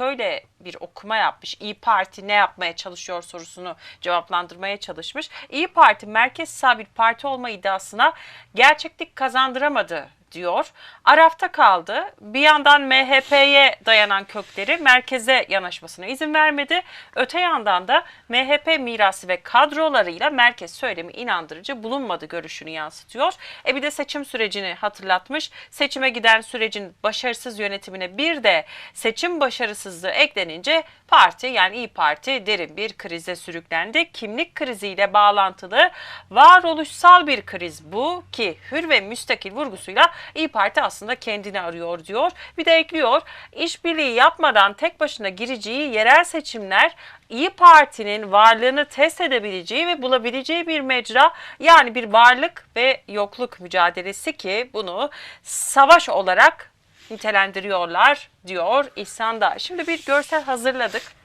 şöyle bir okuma yapmış. İyi Parti ne yapmaya çalışıyor sorusunu cevaplandırmaya çalışmış. İyi Parti merkez sağ bir parti olma iddiasına gerçeklik kazandıramadı diyor. Arafta kaldı. Bir yandan MHP'ye dayanan kökleri merkeze yanaşmasına izin vermedi. Öte yandan da MHP mirası ve kadrolarıyla merkez söylemi inandırıcı bulunmadı görüşünü yansıtıyor. E bir de seçim sürecini hatırlatmış. Seçime giden sürecin başarısız yönetimine bir de seçim başarısızlığı eklenince parti yani İyi Parti derin bir krize sürüklendi. Kimlik kriziyle bağlantılı varoluşsal bir kriz bu ki hür ve müstakil vurgusuyla İyi Parti aslında kendini arıyor diyor. Bir de ekliyor işbirliği yapmadan tek başına gireceği yerel seçimler İyi Parti'nin varlığını test edebileceği ve bulabileceği bir mecra yani bir varlık ve yokluk mücadelesi ki bunu savaş olarak nitelendiriyorlar diyor İhsan da. Şimdi bir görsel hazırladık.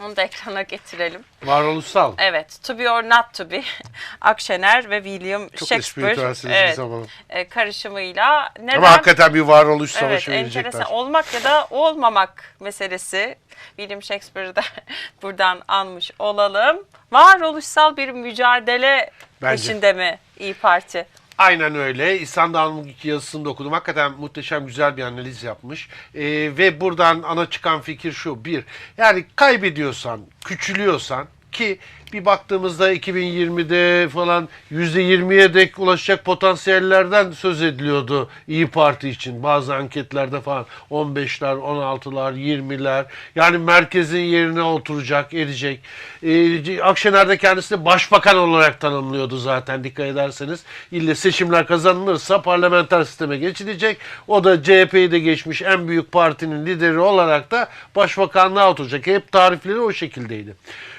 Onu da ekrana getirelim. Varoluşsal. Evet, To Be or Not To Be. Akşener ve William Çok Shakespeare evet, e, karışımıyla neden Ama hakikaten bir varoluş evet, savaşı enteresan verecekler. olmak ya da olmamak meselesi. William Shakespeare'ı da buradan almış olalım. Varoluşsal bir mücadele Bence. peşinde mi İyi Parti? Aynen öyle. İhsan iki yazısını da okudum. Hakikaten muhteşem güzel bir analiz yapmış. Ee, ve buradan ana çıkan fikir şu. Bir, yani kaybediyorsan, küçülüyorsan ki bir baktığımızda 2020'de falan %20'ye dek ulaşacak potansiyellerden söz ediliyordu İyi Parti için. Bazı anketlerde falan 15'ler, 16'lar, 20'ler. Yani merkezin yerine oturacak, edecek. Ee, Akşener de kendisini başbakan olarak tanımlıyordu zaten dikkat ederseniz. İlle seçimler kazanılırsa parlamenter sisteme geçilecek. O da CHP'yi de geçmiş en büyük partinin lideri olarak da başbakanlığa oturacak. Hep tarifleri o şekildeydi.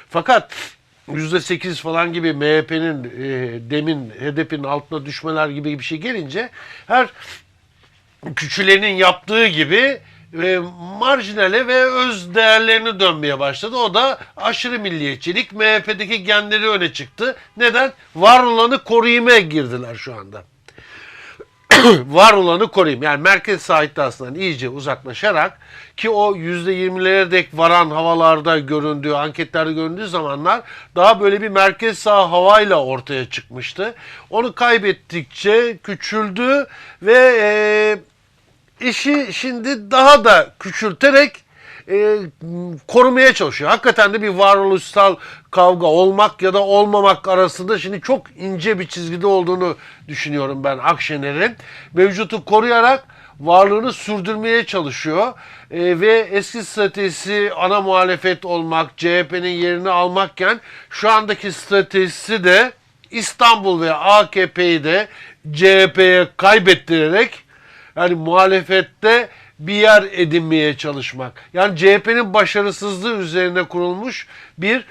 Fakat %8 falan gibi MHP'nin e, demin HDP'nin altına düşmeler gibi bir şey gelince her küçülenin yaptığı gibi e, marjinale ve öz değerlerine dönmeye başladı. O da aşırı milliyetçilik. MHP'deki genleri öne çıktı. Neden? Var olanı koruymaya girdiler şu anda. var olanı koruyayım. Yani merkez sağ iddiasından iyice uzaklaşarak ki o %20'lere dek varan havalarda göründüğü, anketlerde göründüğü zamanlar daha böyle bir merkez sağ havayla ortaya çıkmıştı. Onu kaybettikçe küçüldü ve e, işi şimdi daha da küçülterek e, korumaya çalışıyor. Hakikaten de bir varoluşsal kavga olmak ya da olmamak arasında şimdi çok ince bir çizgide olduğunu düşünüyorum ben Akşener'in. Mevcutu koruyarak varlığını sürdürmeye çalışıyor. E, ve eski stratejisi ana muhalefet olmak, CHP'nin yerini almakken şu andaki stratejisi de İstanbul ve AKP'yi de CHP'ye kaybettirerek yani muhalefette bir yer edinmeye çalışmak. Yani CHP'nin başarısızlığı üzerine kurulmuş bir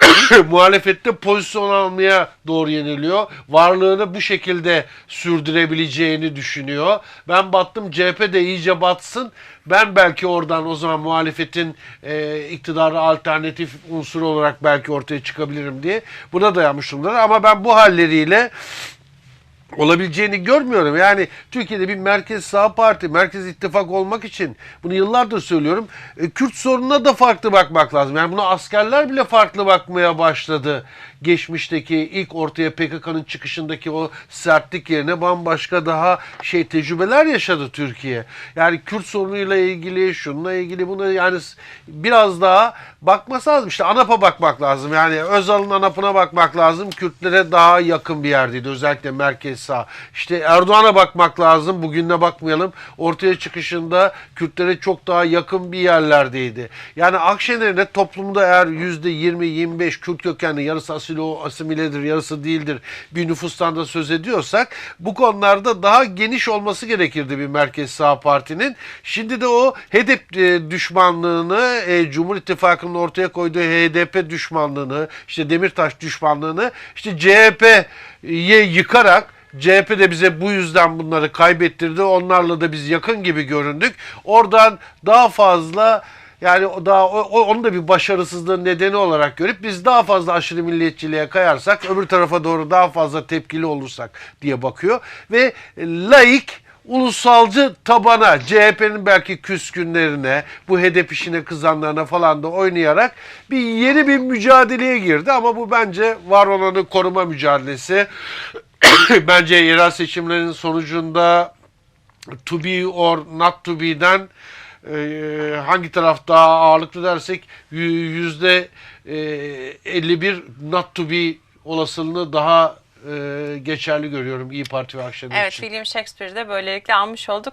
muhalefette pozisyon almaya doğru yeniliyor. Varlığını bu şekilde sürdürebileceğini düşünüyor. Ben battım CHP de iyice batsın. Ben belki oradan o zaman muhalefetin e, iktidarı alternatif unsur olarak belki ortaya çıkabilirim diye buna dayanmış durumdalar. Ama ben bu halleriyle olabileceğini görmüyorum. Yani Türkiye'de bir merkez sağ parti, merkez ittifak olmak için bunu yıllardır söylüyorum. e, Kürt sorununa da farklı bakmak lazım. Yani buna askerler bile farklı bakmaya başladı. Geçmişteki ilk ortaya PKK'nın çıkışındaki o sertlik yerine bambaşka daha şey tecrübeler yaşadı Türkiye. Yani Kürt sorunuyla ilgili, şununla ilgili buna yani biraz daha bakması lazım. İşte ANAP'a bakmak lazım. Yani Özal'ın ANAP'ına bakmak lazım. Kürtlere daha yakın bir yerdeydi. Özellikle merkez sağ. İşte Erdoğan'a bakmak lazım. Bugününe bakmayalım. Ortaya çıkışında Kürtlere çok daha yakın bir yerlerdeydi. Yani Akşener'in de toplumda eğer %20-25 Kürt kökenli yarısı asilo, asimiledir, yarısı değildir bir nüfustan da söz ediyorsak bu konularda daha geniş olması gerekirdi bir merkez sağ partinin. Şimdi de o HDP e, düşmanlığını, e, Cumhur İttifakı'nın ortaya koyduğu HDP düşmanlığını, işte Demirtaş düşmanlığını işte CHP'ye yıkarak CHP de bize bu yüzden bunları kaybettirdi. Onlarla da biz yakın gibi göründük. Oradan daha fazla yani daha o, onu da bir başarısızlığın nedeni olarak görüp biz daha fazla aşırı milliyetçiliğe kayarsak öbür tarafa doğru daha fazla tepkili olursak diye bakıyor ve laik ulusalcı tabana, CHP'nin belki küskünlerine, bu hedef işine kızanlarına falan da oynayarak bir yeni bir mücadeleye girdi ama bu bence var olanı koruma mücadelesi. bence yerel seçimlerin sonucunda to be or not to be'den e, hangi taraf daha ağırlıklı dersek yü- yüzde e, 51 not to be olasılığını daha e, geçerli görüyorum İyi Parti ve Akşener Evet için. William Shakespeare'i de böylelikle almış olduk.